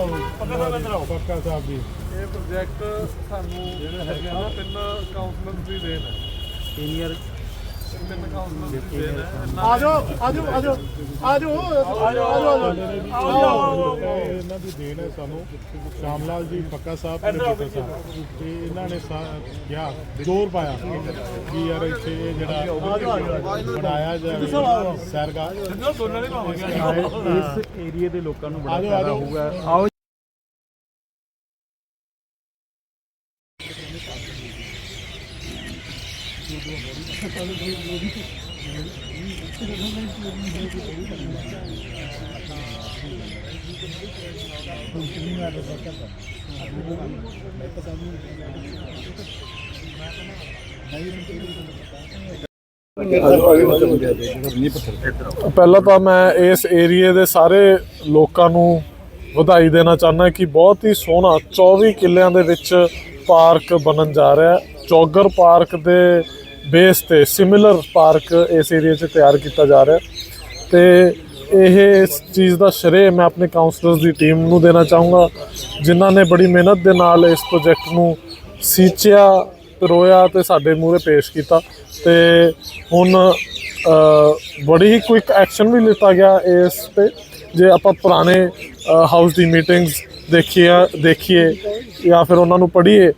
ਪੱਕਾ ਸਾਹਿਬ ਜੀ ਇਹ ਪ੍ਰੋਜੈਕਟ ਸਾਨੂੰ ਜਿਹੜੇ ਹੈਗੇ ਨਾ ਤਿੰਨ ਕਾਉਂਸਲਰ ਦੀ ਦੇਣ ਹੈ। ਸੀਨੀਅਰ ਤਿੰਨ ਕਾਉਂਸਲਰ ਦੀ ਦੇਣ ਹੈ ਇਹਨਾਂ ਆ ਜਾਓ ਆ ਜਾਓ ਆ ਜਾਓ ਆ ਜਾਓ ਆ ਜਾਓ ਆ ਜਾਓ ਇਹਨਾਂ ਦੀ ਦੇਣ ਹੈ ਸਾਨੂੰ। ਸ਼ਾਮ ਲਾਲ ਜੀ ਪੱਕਾ ਸਾਹਿਬ ਤੇ ਪੱਕਾ ਸਾਹਿਬ। ਤੇ ਇਹਨਾਂ ਨੇ ਕਿਹਾ ਜ਼ੋਰ ਪਾਇਆ। ਕਿ ਯਾਰ ਇੱਥੇ ਇਹ ਜਿਹੜਾ ਬਣਾਇਆ ਜਾਵੇ ਸਰਗਾ ਨੇ ਇਸ ਏਰੀਆ ਦੇ ਲੋਕਾਂ ਨੂੰ ਬੜਾ ਫਾਇਦਾ। ਹੋਊਗਾ। ਆਓ ਪਹਿਲਾਂ ਤਾਂ ਮੈਂ ਇਸ ਏਰੀਏ ਦੇ ਸਾਰੇ ਲੋਕਾਂ ਨੂੰ ਵਧਾਈ ਦੇਣਾ ਚਾਹੁੰਦਾ ਕਿ ਬਹੁਤ ਹੀ ਸੋਹਣਾ 24 ਕਿੱਲਿਆਂ ਦੇ ਵਿੱਚ ਪਾਰਕ ਬਣਨ ਜਾ ਰਿਹਾ ਹੈ। ਚੌਗਰ ਪਾਰਕ ਦੇ ਬੇਸ ਤੇ ਸਿਮਿਲਰ ਪਾਰਕ ਇਸ ਏਰੀਏ 'ਚ ਤਿਆਰ ਕੀਤਾ ਜਾ ਰਿਹਾ ਹੈ ਤੇ ਇਹ ਇਸ ਚੀਜ਼ ਦਾ ਸ਼੍ਰੇ ਮੈਂ ਆਪਣੇ ਕਾਉਂਸਲਰਸ ਦੀ ਟੀਮ ਨੂੰ ਦੇਣਾ ਚਾਹੂੰਗਾ, ਜਿਨ੍ਹਾਂ ਨੇ ਬੜੀ ਮਿਹਨਤ ਦੇ ਨਾਲ ਇਸ ਪ੍ਰੋਜੈਕਟ ਨੂੰ ਸੀਚਿਆ ਪਰੋਇਆ ਤੇ ਸਾਡੇ ਮੂਹਰੇ ਪੇਸ਼ ਕੀਤਾ ਤੇ ਹੁਣ ਬੜੀ ਹੀ ਕੁਇਕ ਐਕਸ਼ਨ ਵੀ ਲਿੱਤਾ ਗਿਆ ਇਸ ਤੇ। ਜੇ ਆਪਾਂ ਪੁਰਾਣੇ ਹਾਊਸ ਦੀ ਮੀਟਿੰਗਸ ਦੇਖੀਏ ਦੇਖੀਏ ਜਾਂ ਫਿਰ ਉਹਨਾਂ ਨੂੰ ਪੜ੍ਹੀਏ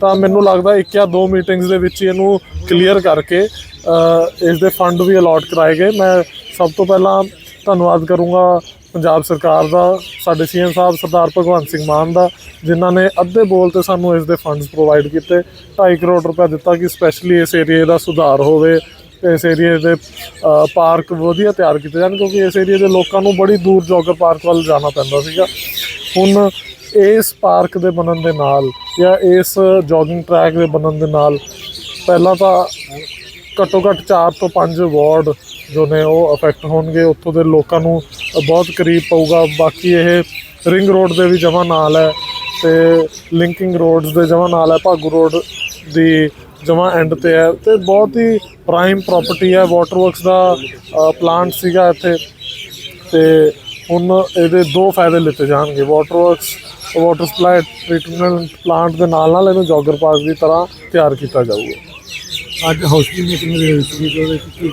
ਤਾਂ ਮੈਨੂੰ ਲੱਗਦਾ ਇੱਕ ਜਾਂ ਦੋ ਮੀਟਿੰਗਸ ਦੇ ਵਿੱਚ ਇਹਨੂੰ ਕਲੀਅਰ ਕਰਕੇ ਇਸ ਦੇ ਫੰਡ ਵੀ ਅਲਾਟ ਕਰਾਏ ਗਏ। ਮੈਂ ਸਭ ਤੋਂ ਪਹਿਲਾਂ ਧੰਨਵਾਦ ਕਰੂੰਗਾ ਪੰਜਾਬ ਸਰਕਾਰ ਦਾ, ਸਾਡੇ ਸੀਐਮ ਸਾਹਿਬ ਸਰਦਾਰ ਭਗਵੰਤ ਸਿੰਘ ਮਾਨ ਦਾ, ਜਿਨ੍ਹਾਂ ਨੇ ਅੱਧੇ ਬੋਲ ਤੇ ਸਾਨੂੰ ਇਸ ਦੇ ਫੰਡਸ ਪ੍ਰੋਵਾਈਡ ਕੀਤੇ। 2.5 ਕਰੋੜ ਰੁਪਏ ਦਿੱਤਾ ਕਿ ਸਪੈਸ਼ਲੀ ਇਸ ਏਰੀਆ ਦਾ ਸੁਧਾਰ ਹੋਵੇ ਤੇ ਇਸ ਏਰੀਆ ਦੇ ਪਾਰਕ ਵਧੀਆ ਤਿਆਰ ਕੀਤੇ ਜਾਣ, ਕਿਉਂਕਿ ਇਸ ਏਰੀਆ ਦੇ ਲੋਕਾਂ ਨੂੰ ਬੜੀ ਦੂਰ ਜੋਗਰ ਪਾਰਕ ਵੱਲ ਜਾਣਾ ਪੈਂਦਾ ਸੀਗਾ। ਹੁਣ ਇਸ ਪਾਰਕ ਦੇ ਬਣਨ ਦੇ ਨਾਲ ਜਾਂ ਇਸ ਜੋਗਿੰਗ ਟਰੈਕ ਦੇ ਬਣਨ ਦੇ ਨਾਲ ਪਹਿਲਾਂ ਤਾਂ ਘੱਟੋ ਘੱਟ 4 ਤੋਂ 5 ਵਾਰਡ ਜੋ ਨੇ ਉਹ ਅਫੈਕਟ ਹੋਣਗੇ। ਉੱਥੋਂ ਦੇ ਲੋਕਾਂ ਨੂੰ ਬਹੁਤ ਕਰੀਬ ਪਊਗਾ। ਬਾਕੀ ਇਹ ਰਿੰਗ ਰੋਡ ਦੇ ਵੀ ਜਮਾ ਨਾਲ ਹੈ ਤੇ ਲਿੰਕਿੰਗ ਰੋਡਸ ਦੇ ਜਮਾ ਨਾਲ ਹੈ। ਭਾਗੂ ਰੋਡ ਦੀ ਜਮਾ ਐਂਡ ਤੇ ਹੈ ਤੇ ਬਹੁਤ ਹੀ ਪ੍ਰਾਈਮ ਪ੍ਰਾਪਰਟੀ ਹੈ। ਵਾਟਰ ਵਰਕਸ ਦਾ ਪਲਾਂਟ ਸੀਗਾ ਇੱਥੇ ਤੇ ਹੁਣ ਇਹਦੇ ਦੋ ਫਾਇਦੇ ਲਿੱਤੇ ਜਾਣਗੇ water works water supply treatment plant ਦੇ ਨਾਲ ਨਾਲ ਇਹਨੂੰ ਜੋਗਰ ਪਾਰਕ ਦੀ ਤਰ੍ਹਾਂ ਤਿਆਰ ਕੀਤਾ ਜਾਊਗਾ। ਅੱਜ ਹਾਊਸ ਮੀਟਿੰਗ ਦੇ ਵਿੱਚ ਵੀ